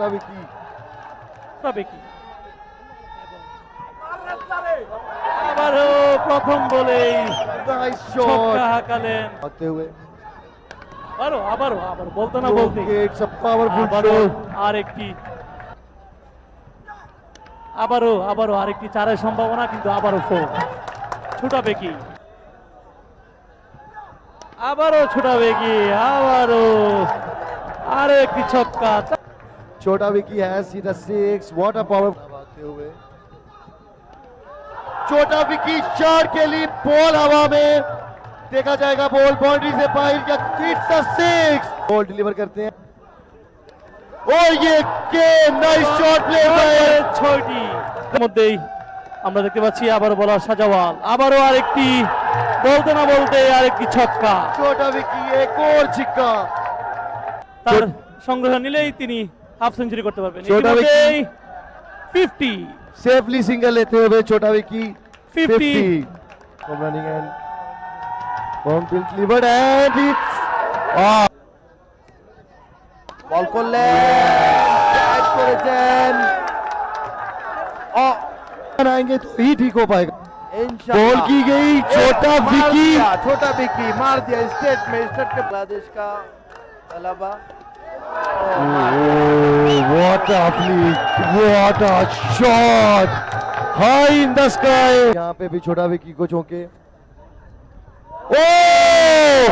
তবে কি? তবে কি? আবারও প্রথম বলেই হাঁকালেন। আরও আবারও আবার বলতে না বলতে আরেকটি। আবারও আবারও আরেকটি চারের সম্ভাবনা কিন্তু আবারও ফোর ছুটাবে কি? আবারও ছুটাবে কি? আবারও আরেকটি ছক্কা। छोटा Vicky has hit a six what a power आते हुए छोटा विकी शॉट के लिए बॉल हवा में देखा जाएगा बॉल बाउंड्री से बाहर या it's a six ball deliver करते हैं और ये के नाइस शॉट प्ले बाय ছয়টি মধ্যেই আমরা দেখতে পাচ্ছি আবার বলা সাজাওয়াল আবারও আরেকটি বলতে না বলতে আরেকটি ছক্কা छोटा विकी एक और छिक्का তার সংগ্রহ নিলেই তিনি হাফ সেঞ্চুরি করতে পারবেন ছোটা ইতিমধ্যেই 50 सेफली सिंगल लेते हुए छोटा Vicky 50 From running and bomb bill delivered and it's ah. বল করলেন ক্যাচ করেছেন आएंगे तो ही ठीक हो पाएगा बॉल की गई छोटा विकी छोटा विकी मार दिया स्टेट में स्टेट के बांग्लादेश का तलबा what a flick what a shot. High in the sky. यहाँ पे भी छोटा विकी को चौके। Oh!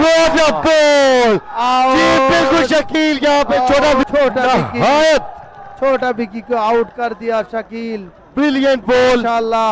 What a ball! जी बिल्कुल शकील यहाँ पे छोटा छोटा नहायत छोटा विकी को आउट कर दिया शकील। ब्रिलियंट बॉल माशाल्लाह।